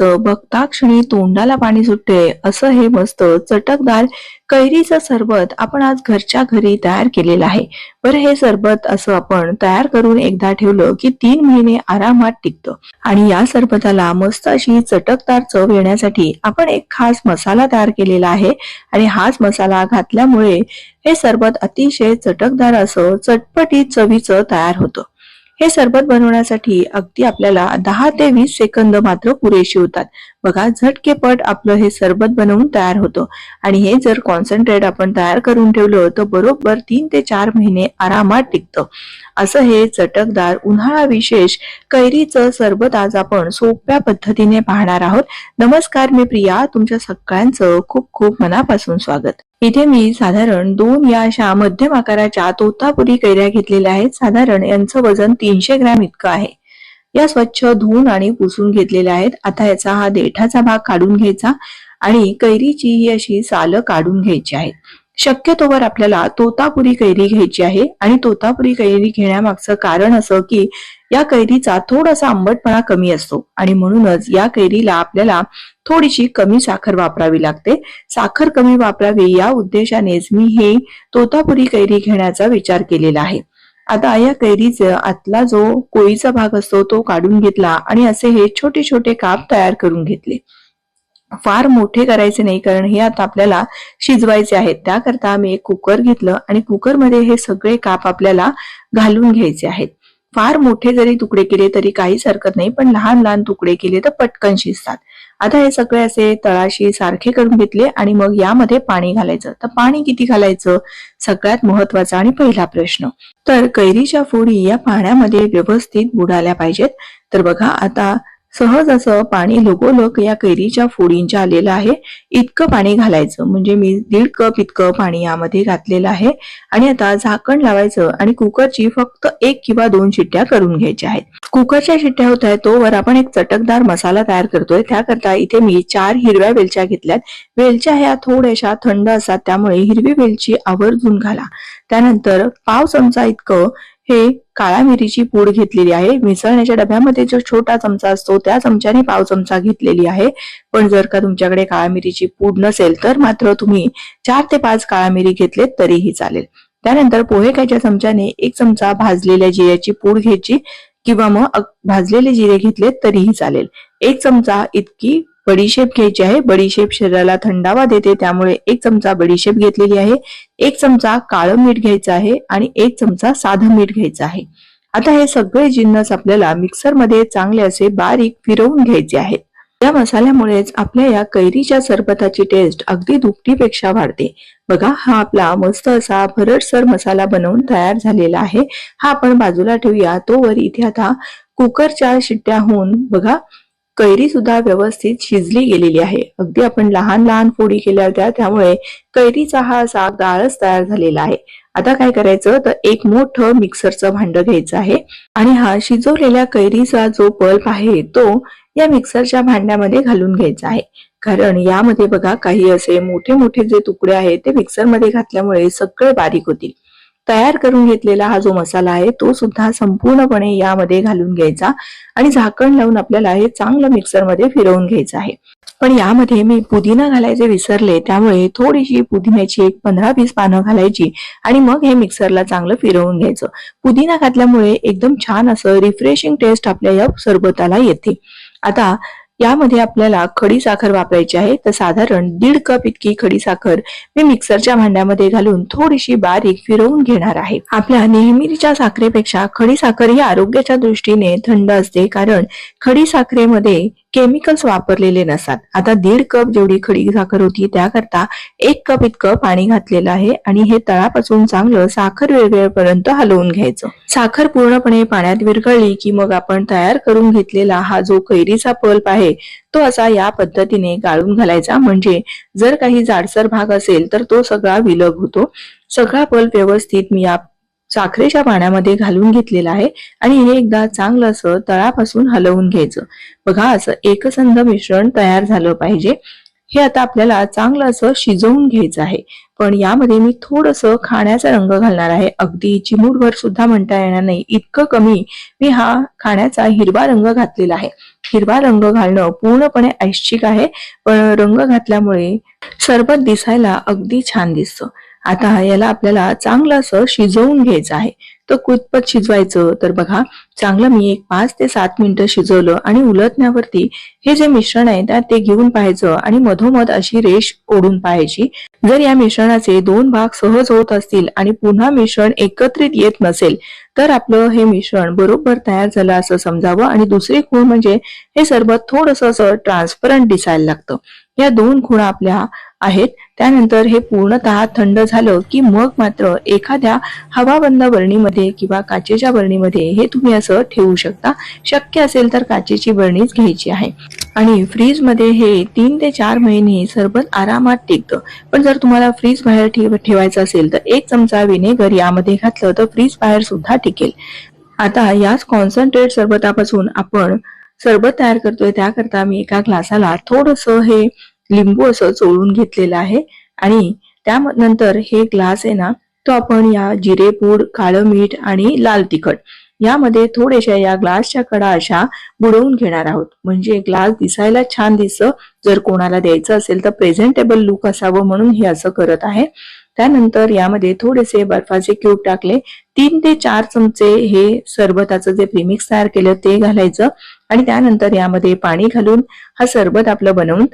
तर बघता क्षणी तोंडाला पाणी सुटते. असं हे मस्त चटकदार कैरीचं सरबत आपण आज घरच्या घरी तयार केलेलं आहे. बरं हे सरबत असं आपण तयार करून एकदा ठेवलं की तीन महिने आरामात टिकतं. आणि या सरबताला मस्त अशी चटकदार चव येण्यासाठी आपण एक खास मसाला तयार केलेला आहे. आणि हाच मसाला घातल्यामुळे हे सरबत अतिशय चटकदार असं चटपटीत चवीचं तयार होतं. हे सरबत बनवण्यासाठी अगदी आपल्याला दहा ते वीस सेकंद मात्र पुरेशी होतात. बघा झटकेपट आपलं हे सरबत बनवून तयार होतं. आणि हे जर कॉन्सन्ट्रेट आपण तयार करून ठेवलं तर बरोबर तीन ते चार महिने आरामात टिकतं. असं हे चटकदार उन्हाळा विशेष कैरीचं सरबत आज आपण सोप्या पद्धतीने पाहणार आहोत. नमस्कार मी प्रिया तुमच्या सगळ्यांचं खूप खूप मनापासून स्वागत. इथे मी साधारण दोन या अशा मध्यम आकाराच्या तोतापुरी कैऱ्या घेतलेल्या आहेत. साधारण यांचं वजन तीनशे ग्रॅम इतकं आहे. या स्वच्छ धुवून आणि पुसून घेतलेल्या आहेत. आता याचा हा देठाचा भाग काढून घ्यायचा आणि कैरीची ही अशी सालं काढून घ्यायची आहेत. शक्यतोवर आपल्याला तोतापुरी कैरी घ्यायची आहे. आणि तोतापुरी कैरी घेण्यामागचं कारण असं की या कैरीचा थोडासा आंबटपणा कमी असतो. आणि म्हणूनच या कैरीला आपल्याला थोडीशी कमी साखर वापरावी लागते. साखर कमी वापरावी या उद्देशानेच मी हे तोतापुरी कैरी घेण्याचा विचार केलेला आहे. आता या कैरीचा आतला जो कोळीचा भाग असतो तो काढून घेतला आणि असे हे छोटे छोटे काप तयार करून घेतले. फार मोठे करायचे नाही कारण हे आता आपल्याला शिजवायचे आहेत. त्याकरता मी एक कुकर घेतलं आणि कुकरमध्ये हे सगळे काप आपल्याला घालून घ्यायचे आहेत. फार मोठे जरी तुकडे केले तरी काहीच हरकत नाही पण लहान लहान तुकडे केले तर पटकन शिजतात. आता हे सगळे असे तळाशी सारखे करून घेतले आणि मग यामध्ये पाणी घालायचं. तर पाणी किती घालायचं? सगळ्यात महत्त्वाचा आणि पहिला प्रश्न. तर कैरीच्या फोडी या पाण्यामध्ये व्यवस्थित बुडाल्या पाहिजेत. तर बघा आता सहज असं पाणी लगोलग या कैरीच्या फोडींच्या आलेलं आहे. इतकं पाणी घालायचं. म्हणजे मी दीड कप इतकं पाणी यामध्ये घातलेलं आहे. आणि आता झाकण लावायचं आणि कुकरची फक्त एक किंवा दोन शिट्ट्या करून घ्यायच्या आहेत. कुकरच्या शिट्ट्या होत आहेत तोवर आपण एक चटकदार मसाला तयार करतोय. त्याकरता इथे मी चार हिरव्या वेलच्या घेतल्यात. वेलच्या ह्या थोड्याशा थंड असतात त्यामुळे हिरवी वेलची आवर्जून घाला. त्यानंतर पाव चमचा इतकं हे काळा मिरीची पूड घेतलेली आहे. मिसळण्याच्या डब्यामध्ये जो छोटा चमचा असतो त्या चमच्याने पाव चमचा घेतलेली आहे. पण जर का तुमच्याकडे काळा मिरीची पूड नसेल तर मात्र तुम्ही चार ते पाच काळा मिरी घेतलेत तरीही चालेल. त्यानंतर पोहे खायच्या चमच्याने एक चमचा भाजलेल्या जिऱ्याची पूड घ्यायची किंवा मग भाजलेले जिरे घेतले तरीही चालेल. एक चमचा इतकी बडीशेप घ्यायची आहे. बडीशेप शरीराला थंडावा देते. त्यामुळे एक चमचा बडीशेप घेतलेली आहे. एक चमचा काळं मीठ घ्यायचं आहे आणि एक चमचा साधं मीठ घ्यायचं आहे. आता हे सगळे जिन्नस आपल्याला मिक्सरमध्ये चांगले असे बारीक फिरवून घ्यायचे आहेत. या मसाल्यामुळेच आपल्या या कैरीच्या सरबताची टेस्ट अगदी दुपटीपेक्षा वाढते. बघा हा आपला मस्त असा भरडसर मसाला बनवून तयार झालेला आहे. हा आपण बाजूला ठेवूया. तोवर इथे आता कुकरच्या शिट्ट्या होऊन बघा कैरी सुद्धा व्यवस्थित शिजली गेलेली आहे. अगदी आपण लहान लहान फोडी केल्या होत्या त्यामुळे कैरीचा हा असा गाळच तयार झालेला आहे. आता काय करायचं? तर एक मोठं मिक्सरचं भांड घ्यायचं आहे आणि हा शिजवलेल्या कैरीचा जो पल्प आहे तो या मिक्सरच्या भांड्यामध्ये घालून घ्यायचा आहे. कारण यामध्ये बघा काही असे मोठे मोठे जे तुकडे आहेत ते मिक्सरमध्ये घातल्यामुळे सगळे बारीक होतील. तयार करून घेतलेला हा जो मसाला आहे तो सुद्धा संपूर्णपणे यामध्ये घालून घ्यायचा आणि झाकण लावून आपल्याला हे चांगलं मिक्सरमध्ये फिरवून घ्यायचं आहे. पण यामध्ये मी पुदिना घालायचे विसरले त्यामुळे थोडीशी पुदिन्याची एक पंधरा वीस पानं घालायची आणि मग हे मिक्सरला चांगलं फिरवून घ्यायचं. पुदिना घातल्यामुळे एकदम छान असं रिफ्रेशिंग टेस्ट आपल्या या सरबताला येते. आता यामध्ये आपल्याला खडी साखर वापरायची आहे. तर साधारण दीड कप इतकी खडी साखर मी मिक्सरच्या भांड्यामध्ये घालून थोडीशी बारीक फिरवून घेणार आहे. आपल्या नेहमीच्या साखरेपेक्षा खडी साखर ही आरोग्याच्या दृष्टीने थंड असते. कारण खडी साखरेमध्ये केमिकल्स वापरलेले नसतात. आता दीड कप जेवढी खडी साखर होती त्याकरता एक कप इतकं पाणी घातलेलं आहे आणि हे तळापासून चांगलं साखर विरघळेपर्यंत हलवून घ्यायचं. साखर पूर्णपणे पाण्यात विरघळली की मग आपण तयार करून घेतलेला हा जो कैरीचा पल्प आहे तो असा या पद्धतीने गाळून घालायचा. म्हणजे जर काही जाडसर भाग असेल तर तो सगळा विलग होतो. सगळा पल्प व्यवस्थित मी या साखरेच्या पाण्यामध्ये घालून घेतलेलं आहे आणि हे एकदा चांगलं असं तळापासून हलवून घ्यायचं. बघा असं एकसंध मिश्रण तयार झालं पाहिजे. हे आता आपल्याला चांगलं असं शिजवून घ्यायचं आहे. पण यामध्ये मी थोडस खाण्याचा रंग घालणार आहे. अगदी चिमूटभर सुद्धा म्हणता येणार नाही. इतकं कमी मी हा खाण्याचा हिरवा रंग घातलेला आहे. हिरवा रंग घालणं पूर्णपणे ऐच्छिक आहे. पण रंग घातल्यामुळे सरबत दिसायला अगदी छान दिसतं. आता याला आपल्याला चांगलं असं शिजवून घ्यायचं आहे. तर कुतपत शिजवायचं. तर बघा चांगलं मी एक पाच ते सात मिनिटं शिजवलं आणि उलटण्यावरती हे जे मिश्रण आहे त्यात ते घेऊन पाहायचं आणि मधोमध अशी रेष ओढून पाहायची. जर या मिश्रणाचे दोन भाग सहज होत असतील आणि पुन्हा मिश्रण एकत्रित येत नसेल तर आपलं हे मिश्रण बरोबर तयार झालं असं समजावं आणि दुसरी खूण म्हणजे हे सरबत थोडस असं ट्रान्सपरंट दिसायला लागतं. या दोन खुणा आपल्या आहेत. त्यानंतर हे पूर्णतः थंड झालं की मग मात्र एखाद्या हवाबंद बरणीमध्ये किंवा काचेच्या बरणीमध्ये हे तुम्ही असं ठेवू शकता. शक्य असेल तर काचेची बरणीच घ्यायची आहे. आणि फ्रीजमध्ये हे तीन ते चार महिने सरबत आरामात टिकतं. पण जर तुम्हाला फ्रीज बाहेर ठेव ठेवायचं असेल तर एक चमचा विनेगर यामध्ये घातलं तर फ्रीज बाहेर सुद्धा टिकेल. आता याच कॉन्सन्ट्रेट सरबतापासून आपण सरबत तयार करतोय. त्याकरता मी एका ग्लासाला थोडस हे लिंबू असं चोळून घेतलेलं आहे. आणि त्यानंतर हे ग्लास आहे ना तो आपण या जिरेपूड काळं मीठ आणि लाल तिखट यामध्ये थोड्याशा या ग्लासच्या कडा अशा बुडवून घेणार आहोत. म्हणजे ग्लास दिसायला छान दिसतं. जर कोणाला द्यायचं असेल तर प्रेझेंटेबल लुक असावं म्हणून हे असं करत आहे. त्यानंतर यामध्ये थोडेसे बर्फाचे क्यूब टाकले. तीन ते चार चमचे हे सरबताचं जे प्रिमिक्स तयार केलं ते घालायचं. आणि त्यानंतर यामध्ये पाणी घालून हा सरबत आपलं बनवून